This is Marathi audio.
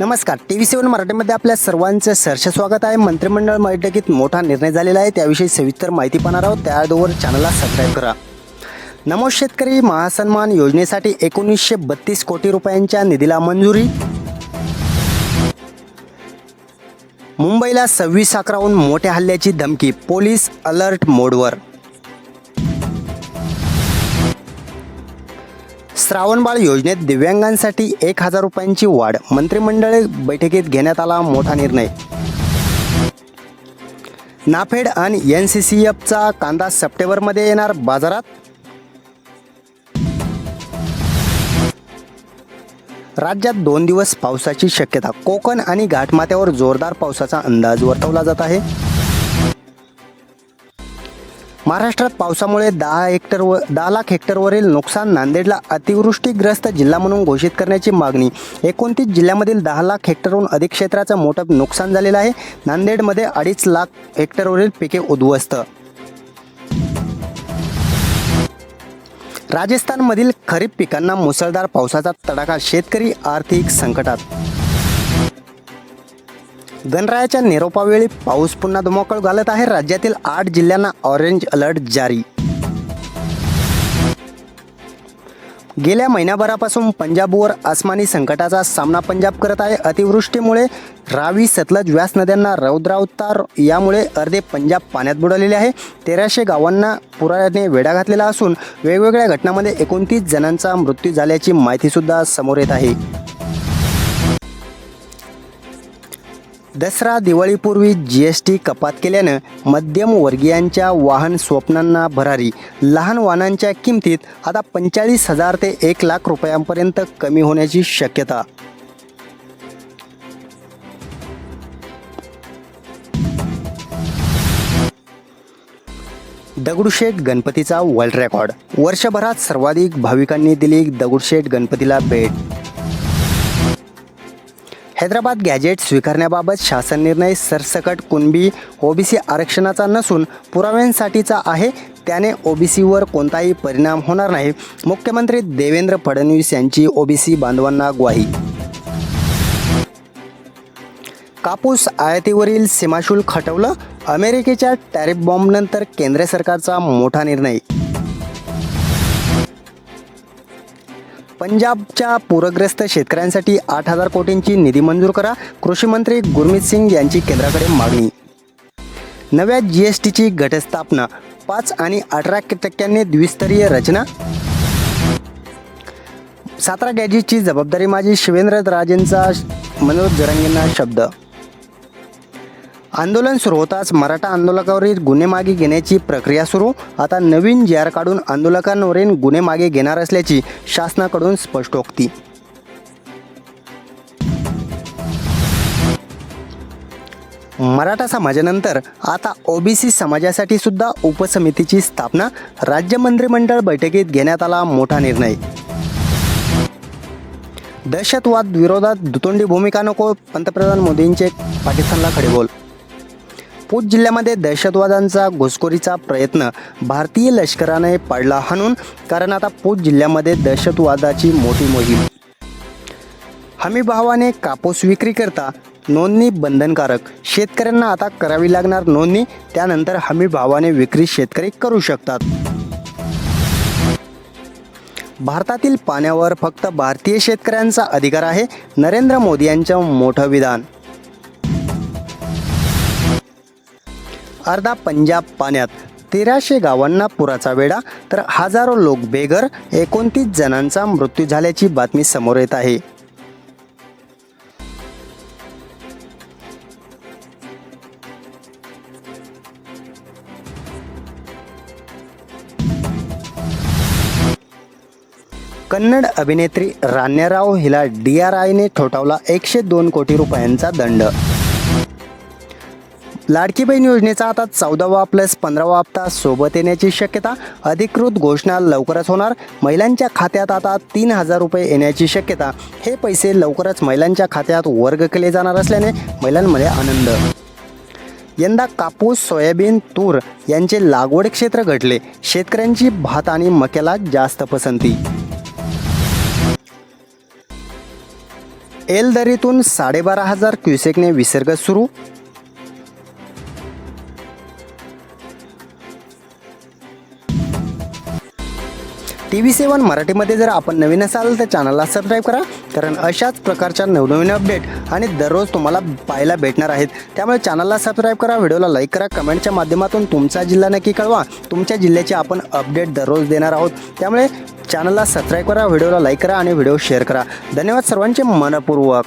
नमस्कार. टी व्ही सेवन मराठीमध्ये आपल्या सर्वांचं सहर्ष स्वागत आहे. मंत्रिमंडळ बैठकीत मोठा निर्णय झालेला आहे. त्याविषयी सविस्तर माहिती पाहणार आहोत. त्याआधोवर चॅनलला सबस्क्राईब करा. नमो शेतकरी महासन्मान योजनेसाठी एकोणीसशे बत्तीस कोटी रुपयांच्या निधीला मंजुरी. मुंबईला सव्वीस अकराहून मोठ्या हल्ल्याची धमकी पोलीस अलर्ट मोडवर. श्रावणबाळ योजनेत दिव्यांगांसाठी एक हजार रुपयांची वाढ मंत्रिमंडळ बैठकीत घेण्यात आला मोठा निर्णय. नाफेड आणि एन सी सी एफचा कांदा सप्टेंबरमध्ये येणार बाजारात? राज्यात दोन दिवस पावसाची शक्यता कोकण आणि घाटमाथ्यावर जोरदार पावसाचा अंदाज वर्तवला जात आहे. महाराष्ट्रात पावसामुळे दहा हेक्टर व दहा लाख हेक्टरवरील नुकसान नांदेडला अतिवृष्टीग्रस्त जिल्हा म्हणून घोषित करण्याची मागणी. एकोणतीस जिल्ह्यामधील दहा लाख हेक्टरहून अधिक क्षेत्राचं मोठं नुकसान झालेलं आहे. नांदेडमध्ये अडीच लाख हेक्टरवरील पिके उद्ध्वस्त. राजस्थानमधील खरीप पिकांना मुसळधार पावसाचा तडाखा शेतकरी आर्थिक संकटात गणरायाच्या निरोपावेळी पाऊस पुन्हा धुमाकूळ घालत आहे. राज्यातील आठ जिल्ह्यांना ऑरेंज अलर्ट जारी. गेल्या महिन्याभरापासून पंजाबवर आसमानी संकटाचा सामना पंजाब करत आहे. अतिवृष्टीमुळे रावी सतलज व्यास नद्यांना रौद्रावतार यामुळे अर्धे पंजाब पाण्यात बुडालेले आहे. तेराशे गावांना पुराने वेढा घातलेला असून वेगवेगळ्या घटनांमध्ये एकोणतीस जणांचा मृत्यू झाल्याची माहितीसुद्धा समोर येत आहे. दसरा दिवाळीपूर्वी जी एस टी कपात केल्यानं मध्यमवर्गीयांच्या वाहन स्वप्नांना भरारी. लहान वाहनांच्या किमतीत आता पंचेचाळीस हजार ते एक लाख रुपयांपर्यंत कमी होण्याची शक्यता. दगडूशेठ गणपतीचा वर्ल्ड रेकॉर्ड वर्षभरात सर्वाधिक भाविकांनी दिली दगडूशेठ गणपतीला भेट. हैदराबाद गॅजेट स्वीकारण्याबाबत शासन निर्णय सरसकट कुणबी ओबीसी आरक्षणाचा नसून पुराव्यांसाठीचा आहे त्याने ओबीसीवर कोणताही परिणाम होणार नाही. मुख्यमंत्री देवेंद्र फडणवीस यांची ओबीसी बांधवांना ग्वाही. कापूस आयातीवरील सीमाशुल्क हटवलं? अमेरिकेच्या टॅरिफ बॉम्बनंतर केंद्र सरकारचा मोठा निर्णय. पंजाबच्या पूरग्रस्त शेतकऱ्यांसाठी आठ हजार कोटींची निधी मंजूर करा. कृषी मंत्री गुरमीत सिंग यांची केंद्राकडे मागणी. नव्या जी एस टीची घटस्थापना. पाच आणि अठरा टक्क्यांनी द्विस्तरीय रचना. सातारा गॅजेटची जबाबदारी माझी शिवेंद्र राजेंचा मनोज जरांगेंना शब्द. आंदोलन सुरू होताच मराठा आंदोलकावरील गुन्हे मागे घेण्याची प्रक्रिया सुरू. आता नवीन जी आर काढून आंदोलकांवरील गुन्हे मागे घेणार असल्याची शासनाकडून स्पष्टोक्ती मराठा समाजानंतर आता ओबीसी समाजासाठी सुद्धा उपसमितीची स्थापना राज्य मंत्रिमंडळ बैठकीत घेण्यात आला मोठा निर्णय. दहशतवाद विरोधात दुतोंडी भूमिका नको पंतप्रधान मोदींचे पाकिस्तानला खडे पूत पूंछ जिल्ह्यामध्ये दहशतवादांचा घुसखोरीचा प्रयत्न भारतीय लष्कराने पाडला हाणून कारण आता पूंछ जिल्ह्यामध्ये दहशतवादाची मोठी मोहीम. हमी भावाने कापूस विक्री करता नोंदणी बंधनकारक. शेतकऱ्यांना आता करावी लागणार नोंदणी त्यानंतर हमी भावाने विक्री शेतकरी करू शकतात. भारतातील पाण्यावर फक्त भारतीय शेतकऱ्यांचा अधिकार आहे नरेंद्र मोदी यांचं मोठं विधान. अर्धा पंजाब पाण्यात. तेराशे गावांना पुराचा वेढा तर हजारो लोक बेघर एकोणतीस जणांचा मृत्यू झाल्याची बातमी समोर येत आहे. कन्नड अभिनेत्री राण्याराव हिला डी आर आयने ठोठावला एकशे दोन कोटी रुपयांचा दंड. लाडकी बहीण योजनेचा आता चौदावा प्लस पंधरावा हप्ता सोबत येण्याची शक्यता अधिकृत घोषणा लवकरच होणार. महिलांच्या खात्यात आता तीन हजार रुपये येण्याची शक्यता. हे पैसे लवकरच महिलांच्या खात्यात वर्ग केले जाणार असल्याने महिलांमध्ये आनंद. यंदा कापूस सोयाबीन तूर यांचे लागवड क्षेत्र घडले शेतकऱ्यांची भात आणि मक्याला जास्त पसंती. एल दरीतून साडेबारा हजार क्युसेकने विसर्ग सुरू. टी व्ही सेवन मराठीमध्ये जर आपण नवीन असाल तर चॅनलला सबस्क्राईब करा कारण अशाच प्रकारच्या नवनवीन अपडेट आणि दररोज तुम्हाला पाहायला भेटणार आहेत. त्यामुळे चॅनलला सबस्क्राईब करा व्हिडिओला लाईक करा कमेंटच्या माध्यमातून तुमचा जिल्हा नक्की कळवा. तुमच्या जिल्ह्याचे आपण अपडेट दररोज देणार आहोत. त्यामुळे चॅनलला सबस्क्राईब करा व्हिडिओला लाईक करा आणि व्हिडिओ शेअर करा. धन्यवाद सर्वांचे मनपूर्वक.